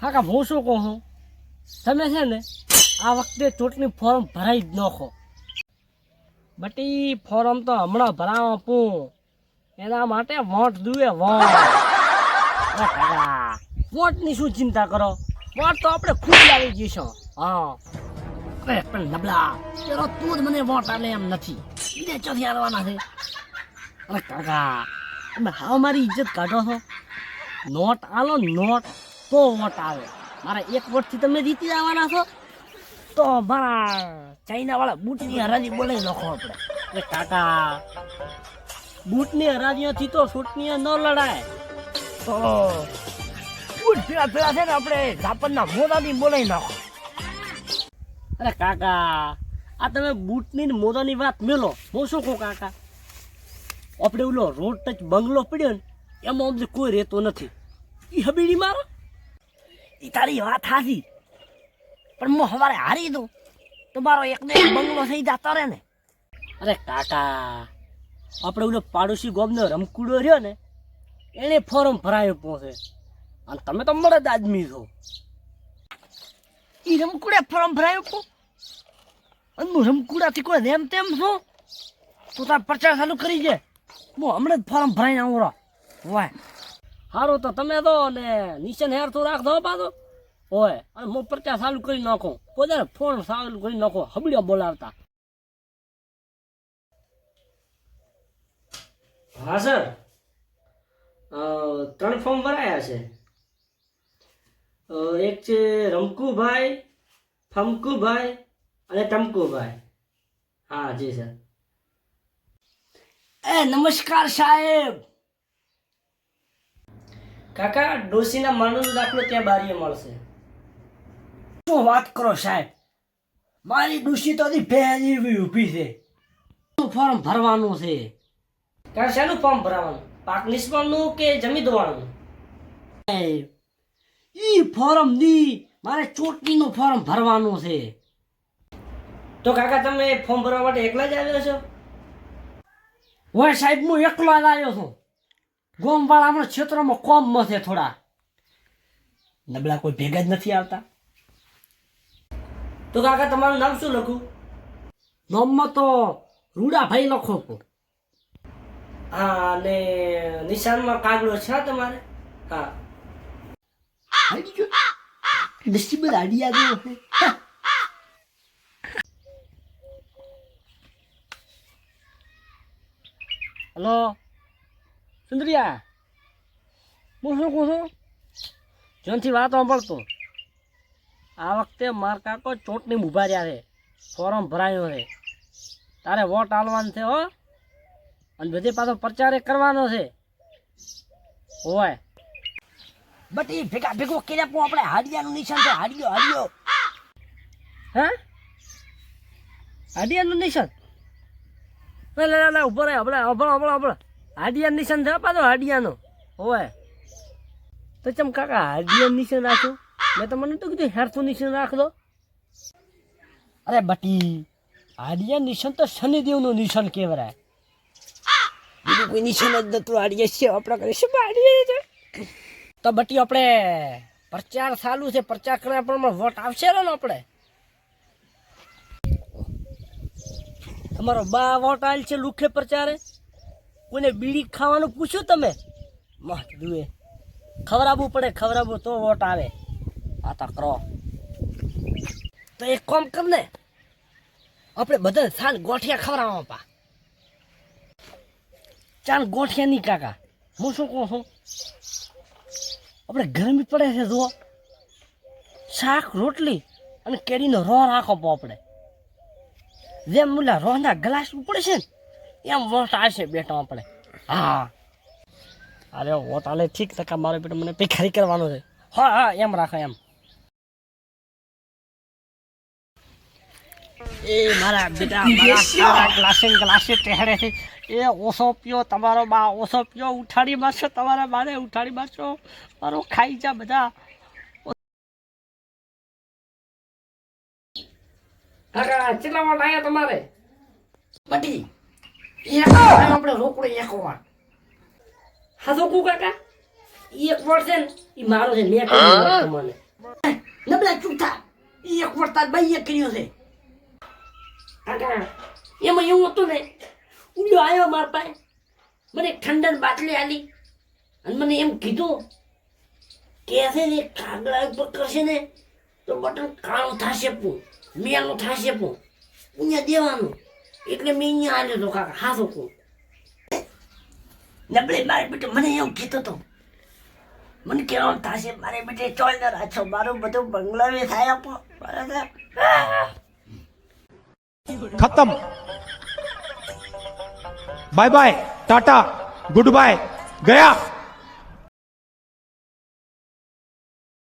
કાકા હું શું કહું છું? તમે છે ને આ વખતે ચૂંટણી ફોર્મ ભરાઈ જ નાખો. બટી ફોર્મ તો હમણાં ભરાવ આપું એના માટે વોટ દુએ વોટ. વોટની શું ચિંતા કરો? વોટ તો આપણે ખુદ લાવી જઈશું. હા. અરે, પણ નબળા, પેલો તું જ મને વોટ આલે એમ નથી. બીજે ચોથી આવવાના છે? અરે કાકા, તમે હાવ મારી ઇજ્જત કાઢો છો. નોટ આલો, નોટ. તો વોટ આવે. મારા એક વોટથી તમે જીતી જવાના છો, તો મારા ચાઇના વાળા બૂટની હરાજી બોલાવી નાખો આપણે. એ કાકા બૂટની હરાજીઓથી તો ચૂંટણીઓ ન લડાય. તો બૂટ ભેળા ભેળા છે ને આપણે જાપાનના મોદાની બોલાવી નાખો. અરે કાકા, આ તમે બૂટની ને મોદાની વાત મેલો. હું શું કહું કાકા? આપણે ઓલો રોડ ટચ બંગલો પડ્યો ને, એમાં અમને કોઈ રહેતો નથી. એ હબીડી મારો? તારી વાત હાજી પણ હું હવારે હારી દઉં. તો મારો એક ને એક બંગલો થઈ જતો રહે ને. અરે કાકા, આપણે ઓલો પાડોશી ગોમનો રમકુડો રહ્યો ને એને ફોર્મ ભરાયો પહોંચે અને તમે તો મળદ આદમી છો. એ રમકુડે ફોર્મ ભરાયો પો અને હું રમકુડાથી કોઈ રેમ તેમ છું? તું તાર પ્રચાર ચાલુ કરી દે. હું હમણાં જ ફોર્મ ભરાઈને આવું વાય સારું તો તમે તો ને નિશાન હેર તો રાખજો પાછો. હોય અને હું પ્રચાર ચાલુ કરી નાખો. કોઈ ફોન ચાલુ કરી નાખો હબડિયા બોલાવતા. હા સર. ત્રણ ફોર્મ ભરાયા છે. એક છે રમકુભાઈ ફમકુભાઈ અને ટમકુભાઈ હા જી સર. એ નમસ્કાર સાહેબ. કાકા ડોસીના માનવનો દાખલો ત્યાં બારીએ મળશે. શું વાત કરો સાહેબ? મારી ડોસી તો ભેજી એવી ઊભી છે. શું ફોર્મ ભરવાનું છે? કારણ શેનું ફોર્મ ભરવાનું? પાક નિષ્ફળનું કે જમી દોવાનું ઈ ફોર્મ દી મારે ચૂંટણીનું ફોર્મ ભરવાનું છે. તો કાકા, તમે ફોર્મ ભરવા માટે એકલા જ આવ્યો છો? હોય સાહેબ, હું એકલો જ આવ્યો છું. ગોમવાળા ક્ષેત્રમાં કોમ છે થોડા. નબળા કોઈ ભેગા જ નથી આવતા. તો કાકા તમારું નામ શું લખું? નામમાં તો રૂડાભાઈ લખો કો હા અને નિશાનમાં કાગડો છે તમારે? હા. નસીબ આડિયા આવી હલો સુંદરિયા હું શું કહું છું? જોનથી વાત સાંભળતો. આ વખતે માર કાકો ચોંટણી ઊભા રહ્યા છે ફોર્મ ભરાયો છે. તારે વોટ આલવાનું છે હો? અને બધે પાછો પ્રચાર કરવાનો છે. હોય બટ એ ભેગા ભેગો કર્યા પણ આપણે હાડિયાનું નિશાન છે હાડિયો હાડિયો. હે? હાડિયાનું નિશાન? લે લે લે ઊભો રહે હમણાં હમણાં હમણાં હમણાં હાડિયા નિશાન છે પાછો, હાડિયાનો. હોય તો ચમ કાકા હાડિયા નિશાન રાખ્યું મેં તો મને તો કીધું હેરથું નિશાન રાખ દો અરે બટી હાડિયા નિશાન તો શનિદેવનું નિશાન કહેવાય. બીજું કોઈ નિશાન જ નતું, હાડિયા છે, આપણે કરીશું હાડિયા છે. તો બટી, આપણે પ્રચાર ચાલુ છે, પ્રચાર કરવા પણ વોટ આવશે ને આપણે? તમારો બા વોટ આવેલ છે લુખે પ્રચારે? કોઈને બીડી ખાવાનું પૂછ્યું તમે? મહ દુએ ખવડાવવું પડે, ખવડાવવું તો વોટ આવે. આ તો કરો. તો એક કામ કર ને. આપણે બધા સાંજ ગોઠિયા ખવડાવવા પા. ચાલ ગોઠિયા નહીં કાકા. હું શું કહું છું? આપણે ગરમી પડે છે, જુઓ. શાક, રોટલી અને કેરીનો રો રાખો પો આપણે. જેમ મુલા રોના ગ્લાસ ઉપડે છે ને એમ વોટ આવશે બેટો આપણે. હા. અરે વોટ આલે ઠીક ટકા મારો બેટો મને ભિખારી કરવાનો છે. હા હા એમ રાખો એમ. એ મારા બેટા મારા ગ્લાસે ગ્લાસે ટેહડે છે એ ઓછો પીઓ તમારો બા ઓછો પીઓ ઉઠાડી મારશો તમારા બાને ઉઠાડી મારશો. મારો ખાઈ જા બધા. કાકા કેટલા લાયા તમારે? બટી એક આપણે રોકડો એક વાર હા તો કુ કાકા? એક વોટ છે ને એ મારો છે મેં કર્યો તમને નબળા એક વાર તાર બાઈએ કર્યો છે. કાકા એમાં એવું હતું ને ઉડ્યો આવ્યો માર પાસે. મને એક ઠંડાની બાટલી આલી. અને મને એમ કીધું કે છે ને કાગડા ઉપર કરશે ને તો બટન કાળું થશે પૂ મેલું થશે પૂ અહીંયા દેવાનું. એટલે મેં અહીંયા આવ્યો હતો કાકા, હાથો કહું નબળે મારે બેટે મને એવું કહેતો હતો મને કેવો થશે, મારે બેટે ચોલ ન રાખો મારો બધો બંગલાવે થાય આપો. ખતમ. Bye bye tata good bye ગયા.